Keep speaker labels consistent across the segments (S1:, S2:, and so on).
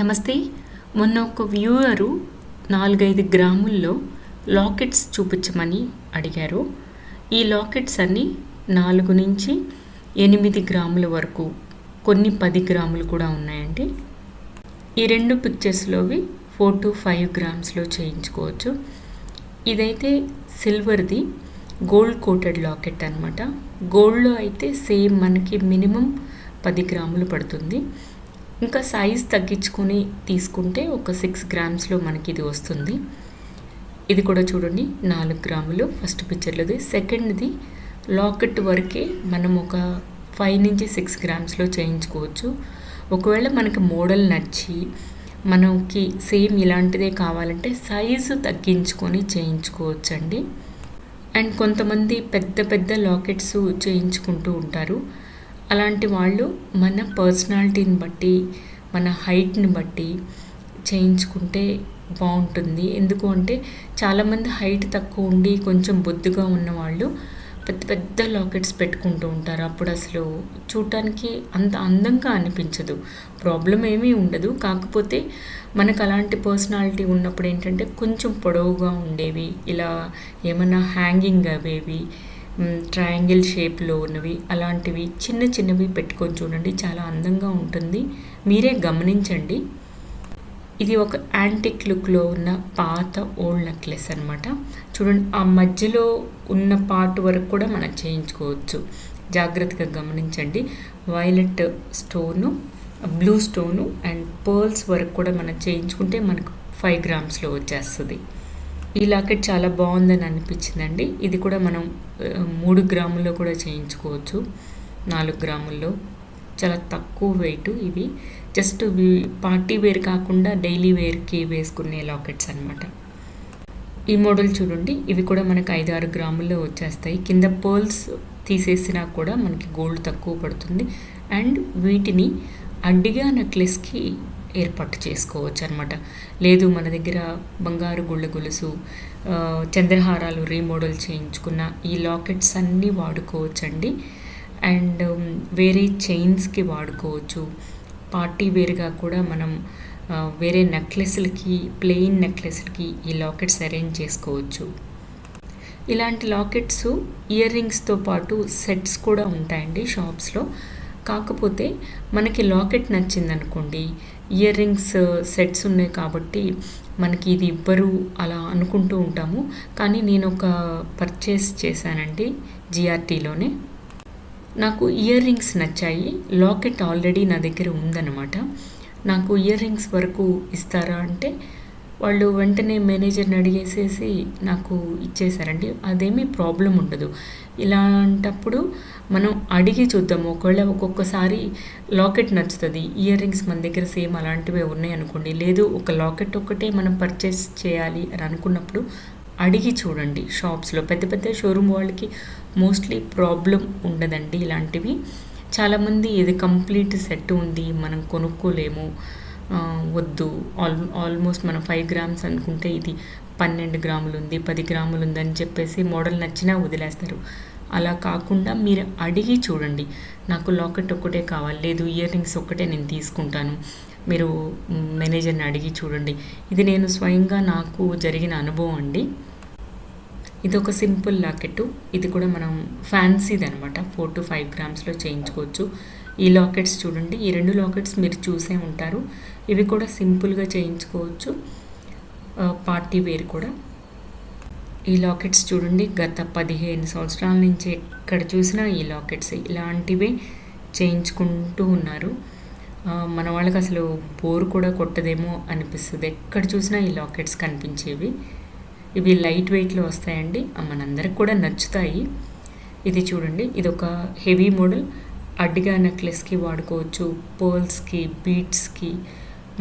S1: నమస్తే. మొన్న ఒక వ్యూవరు నాలుగైదు గ్రాముల్లో లాకెట్స్ చూపించమని అడిగారు. ఈ లాకెట్స్ అన్నీ నాలుగు నుంచి ఎనిమిది గ్రాముల వరకు కొన్ని పది గ్రాములు కూడా ఉన్నాయండి. ఈ రెండు పిక్చర్స్లోవి ఫోర్ టు ఫైవ్ గ్రామ్స్లో చేయించుకోవచ్చు. ఇదైతే సిల్వర్ది గోల్డ్ కోటెడ్ లాకెట్ అనమాట గోల్డ్లో అయితే సేమ్ మనకి మినిమం పది గ్రాములు పడుతుంది. ఇంకా సైజ్ తగ్గించుకొని తీసుకుంటే ఒక సిక్స్ గ్రామ్స్లో మనకి ఇది వస్తుంది. ఇది కూడా చూడండి నాలుగు గ్రాములు. ఫస్ట్ పిక్చర్లోది సెకండ్ది లాకెట్ వరకే మనం ఒక ఫైవ్ నుంచి సిక్స్ గ్రామ్స్లో చేయించుకోవచ్చు. ఒకవేళ మనకి మోడల్ నచ్చి మనకి సేమ్ ఇలాంటిదే కావాలంటే సైజు తగ్గించుకొని చేయించుకోవచ్చండి. అండ్ కొంతమంది పెద్ద పెద్ద లాకెట్స్ చేయించుకుంటూ ఉంటారు. అలాంటి వాళ్ళు మన పర్సనాలిటీని బట్టి మన హైట్ని బట్టి చేయించుకుంటే బాగుంటుంది. ఎందుకు అంటే చాలామంది హైట్ తక్కువ ఉండి కొంచెం బొద్దుగా ఉన్న వాళ్ళు పెద్ద పెద్ద లాకెట్స్ పెట్టుకుంటూ ఉంటారు. అప్పుడు అసలు చూడటానికి అంత అందంగా అనిపించదు. ప్రాబ్లం ఏమీ ఉండదు. కాకపోతే మనకు అలాంటి పర్సనాలిటీ ఉన్నప్పుడు ఏంటంటే కొంచెం పొడవుగా ఉండేవి ఇలా ఏమైనా హ్యాంగింగ్ అవేవి ట్రయాంగిల్ షేప్లో ఉన్నవి అలాంటివి చిన్న చిన్నవి పెట్టుకొని చూడండి చాలా అందంగా ఉంటుంది. మీరే గమనించండి. ఇది ఒక యాంటిక్ లుక్లో ఉన్న పాత ఓల్డ్ నెక్లెస్ అనమాట చూడండి ఆ మధ్యలో ఉన్న పార్ట్ వరకు కూడా మనం చేయించుకోవచ్చు. జాగ్రత్తగా గమనించండి. Violet stone blue stone and pearls వరకు కూడా మనం చేయించుకుంటే మనకు ఫైవ్ గ్రామ్స్లో వచ్చేస్తుంది. ఈ లాకెట్ చాలా బాగుందని అనిపించిందండి. ఇది కూడా మనం మూడు గ్రాముల్లో కూడా చేయించుకోవచ్చు. నాలుగు గ్రాముల్లో. చాలా తక్కువ వెయిట్ ఇవి. జస్ట్ పార్టీ వేర్ కాకుండా డైలీ వేర్కి వేసుకునే లాకెట్స్ అనమాట ఈ మోడల్ చూడండి. ఇవి కూడా మనకు ఐదు ఆరు గ్రాముల్లో వచ్చేస్తాయి. కింద పర్ల్స్ తీసేసినా కూడా మనకి గోల్డ్ తక్కువ పడుతుంది. అండ్ వీటిని అడ్డిగా నెక్లెస్కి ఏర్పాటు చేసుకోవచ్చు అనమాట లేదు మన దగ్గర బంగారు గుళ్ళ గొలుసు చంద్రహారాలు రీమోడల్ చేయించుకున్న ఈ లాకెట్స్ అన్నీ వాడుకోవచ్చండి. అండ్ వేరే చైన్స్కి వాడుకోవచ్చు. పార్టీ వేర్గా కూడా మనం వేరే నెక్లెస్లకి ప్లెయిన్ నెక్లెస్లకి ఈ లాకెట్స్ అరేంజ్ చేసుకోవచ్చు. ఇలాంటి లాకెట్స్ ఇయర్ రింగ్స్తో పాటు సెట్స్ కూడా ఉంటాయండి షాప్స్లో. కాకపోతే మనకి లాకెట్ నచ్చిందనుకోండి ఇయర్ రింగ్స్ సెట్స్ ఉన్నాయి కాబట్టి మనకి ఇది ఇవ్వరు అలా అనుకుంటూ ఉంటాము. కానీ నేను ఒక పర్చేస్ చేశానండి జిఆర్టీలోనే. నాకు ఇయర్ రింగ్స్ నచ్చాయి. లాకెట్ ఆల్రెడీ నా దగ్గర ఉందన్నమాట. నాకు ఇయర్ రింగ్స్ వరకు ఇస్తారా అంటే వాళ్ళు వెంటనే మేనేజర్ని అడిగేసేసి నాకు ఇచ్చేసారండి అదేమీ ప్రాబ్లం ఉండదు. ఇలాంటప్పుడు మనం అడిగి చూద్దాము ఒకవేళ ఒక్కొక్కసారి లాకెట్ నచ్చుతుంది. ఇయర్ రింగ్స్ మన దగ్గర సేమ్ అలాంటివే ఉన్నాయి అనుకోండి. లేదు ఒక లాకెట్ ఒక్కటే మనం పర్చేస్ చేయాలి అని అనుకున్నప్పుడు అడిగి చూడండి. షాప్స్లో పెద్ద పెద్ద షోరూమ్ వాళ్ళకి మోస్ట్లీ ప్రాబ్లం ఉండదండి ఇలాంటివి. చాలామంది ఇది కంప్లీట్ సెట్ ఉంది. మనం కొనుక్కోలేము. వద్దు. ఆల్ ఆల్మోస్ట్ మనం ఫైవ్ గ్రామ్స్ అనుకుంటే ఇది పన్నెండు గ్రాములు ఉంది పది గ్రాములు ఉందని చెప్పేసి మోడల్ నచ్చినా వదిలేస్తారు. అలా కాకుండా మీరు అడిగి చూడండి. నాకు లాకెట్ ఒక్కటే కావాలి లేదు ఇయర్ రింగ్స్ ఒక్కటే నేను తీసుకుంటాను. మీరు మేనేజర్ని అడిగి చూడండి. ఇది నేను స్వయంగా నాకు జరిగిన అనుభవం అండి. ఇది ఒక సింపుల్ లాకెట్ ఇది కూడా మనం ఫ్యాన్సీది అనమాట ఫోర్ టు ఫైవ్ గ్రామ్స్లో చేయించుకోవచ్చు. ఈ లాకెట్స్ చూడండి. ఈ రెండు లాకెట్స్ మీరు చూసే ఉంటారు. ఇవి కూడా సింపుల్గా చేయించుకోవచ్చు. పార్టీ వేర్ కూడా. ఈ లాకెట్స్ చూడండి. గత పదిహేను సంవత్సరాల నుంచి ఎక్కడ చూసినా ఈ లాకెట్స్ ఇలాంటివే చేయించుకుంటూ ఉన్నారు. మన వాళ్ళకి అసలు బోర్ కూడా కొట్టదేమో అనిపిస్తుంది. ఎక్కడ చూసినా ఈ లాకెట్స్ కనిపించేవి. ఇవి లైట్ వెయిట్లో వస్తాయండి. మనందరికి కూడా నచ్చుతాయి. ఇది చూడండి. ఇది ఒక హెవీ మోడల్. అడ్డిగా నెక్లెస్కి వాడుకోవచ్చు పర్ల్స్కి బీట్స్కి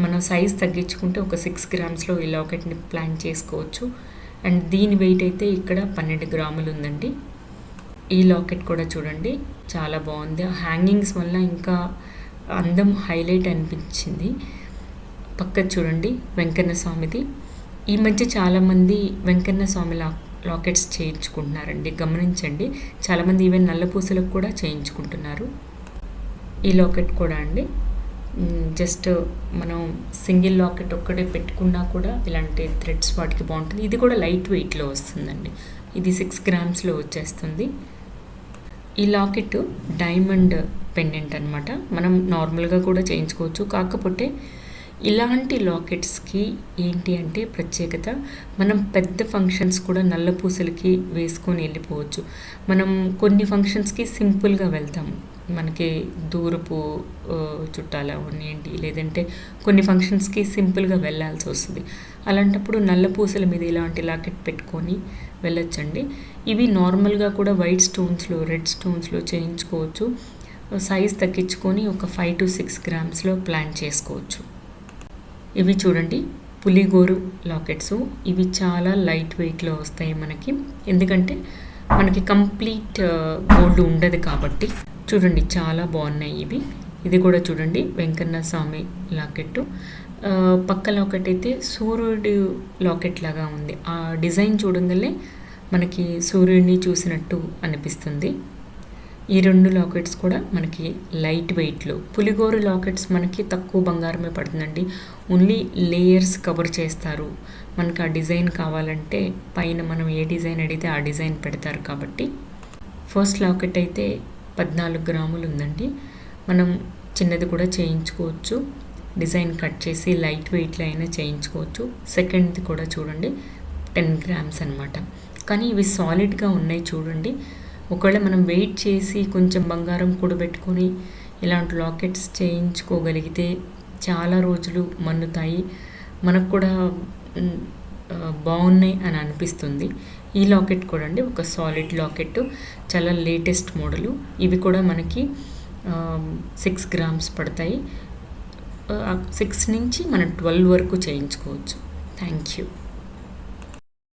S1: మనం సైజ్ తగ్గించుకుంటే ఒక సిక్స్ గ్రామ్స్లో ఈ లాకెట్ని ప్లాన్ చేసుకోవచ్చు. అండ్ దీని వెయిట్ అయితే ఇక్కడ పన్నెండు గ్రాములు ఉందండి. ఈ లాకెట్ కూడా చూడండి చాలా బాగుంది. హ్యాంగింగ్స్ వల్ల ఇంకా అందం హైలైట్ అనిపించింది. పక్క చూడండి వెంకన్న స్వామిది. ఈ మధ్య చాలామంది వెంకన్న స్వామి లా లాకెట్స్ చేయించుకుంటున్నారండి. గమనించండి. చాలామంది ఈవెన్ నల్లపూసలకు కూడా చేయించుకుంటున్నారు. ఈ లాకెట్ కూడా అండి. జస్ట్ మనం సింగిల్ లాకెట్ ఒక్కటే పెట్టుకున్నా కూడా ఇలాంటి థ్రెడ్స్ వాటికి బాగుంటుంది. ఇది కూడా లైట్ వెయిట్లో వస్తుందండి. ఇది సిక్స్ గ్రామ్స్లో వచ్చేస్తుంది. ఈ లాకెట్ డైమండ్ పెండెంట్ అనమాట మనం నార్మల్గా కూడా చేయించుకోవచ్చు. కాకపోతే ఇలాంటి లాకెట్స్కి ఏంటి అంటే ప్రత్యేకత? మనం పెద్ద ఫంక్షన్స్ కూడా నల్ల పూసలకి వేసుకొని వెళ్ళిపోవచ్చు. మనం కొన్ని ఫంక్షన్స్కి సింపుల్గా వెళ్తాము మనకి దూరపు ఆ, చుట్టాలు అవనివ్వండి లేదంటే కొన్ని ఫంక్షన్స్కి సింపుల్గా వెళ్ళాల్సి వస్తుంది. అలాంటప్పుడు నల్ల పూసల మీద ఇలాంటి లాకెట్ పెట్టుకొని వెళ్ళొచ్చండి. ఇవి నార్మల్గా కూడా వైట్ స్టోన్స్లో రెడ్ స్టోన్స్లో చేయించుకోవచ్చు. సైజ్ తగ్గించుకొని ఒక ఫైవ్ టు సిక్స్ గ్రామ్స్లో ప్లాన్ చేసుకోవచ్చు. ఇవి చూడండి. పులిగోరు లాకెట్స్. ఇవి చాలా లైట్ వెయిట్లో వస్తాయి మనకి. ఎందుకంటే మనకి కంప్లీట్ గోల్డ్ ఉండదు కాబట్టి. చూడండి చాలా బాగున్నాయి ఇవి. ఇది కూడా చూడండి వెంకన్న స్వామి లాకెట్ పక్క లాకెట్ అయితే సూర్యుడు లాకెట్ లాగా ఉంది. ఆ డిజైన్ చూడంగానే మనకి సూర్యుడిని చూసినట్టు అనిపిస్తుంది. ఈ రెండు లాకెట్స్ కూడా మనకి లైట్ వెయిట్లో. పులిగోరు లాకెట్స్ మనకి తక్కువ బంగారమే పడుతుందండి. ఓన్లీ లేయర్స్ కవర్ చేస్తారు. మనకు ఆ డిజైన్ కావాలంటే పైన మనం ఏ డిజైన్ అడిగితే ఆ డిజైన్ పెడతారు కాబట్టి. ఫస్ట్ లాకెట్ అయితే పద్నాలుగు గ్రాములు ఉందండి. మనం చిన్నది కూడా చేయించుకోవచ్చు. డిజైన్ కట్ చేసి లైట్ వెయిట్లో అయినా చేయించుకోవచ్చు. సెకండ్ది కూడా చూడండి టెన్ గ్రామ్స్ అనమాట కానీ ఇవి సాలిడ్గా ఉన్నాయి చూడండి. ఒకవేళ మనం వెయిట్ చేసి కొంచెం బంగారం కూడబెట్టుకొని ఇలాంటి లాకెట్స్ చేయించుకోగలిగితే చాలా రోజులు మన్నుతాయి. మనకు కూడా బాగున్నాయి అని అనిపిస్తుంది. ఈ లాకెట్ కూడా అండి ఒక సాలిడ్ లాకెట్ చాలా లేటెస్ట్ మోడలు ఇవి కూడా మనకి సిక్స్ గ్రామ్స్ పడతాయి. సిక్స్ నుంచి మనం ట్వెల్వ్ వరకు చేయించుకోవచ్చు. Thank you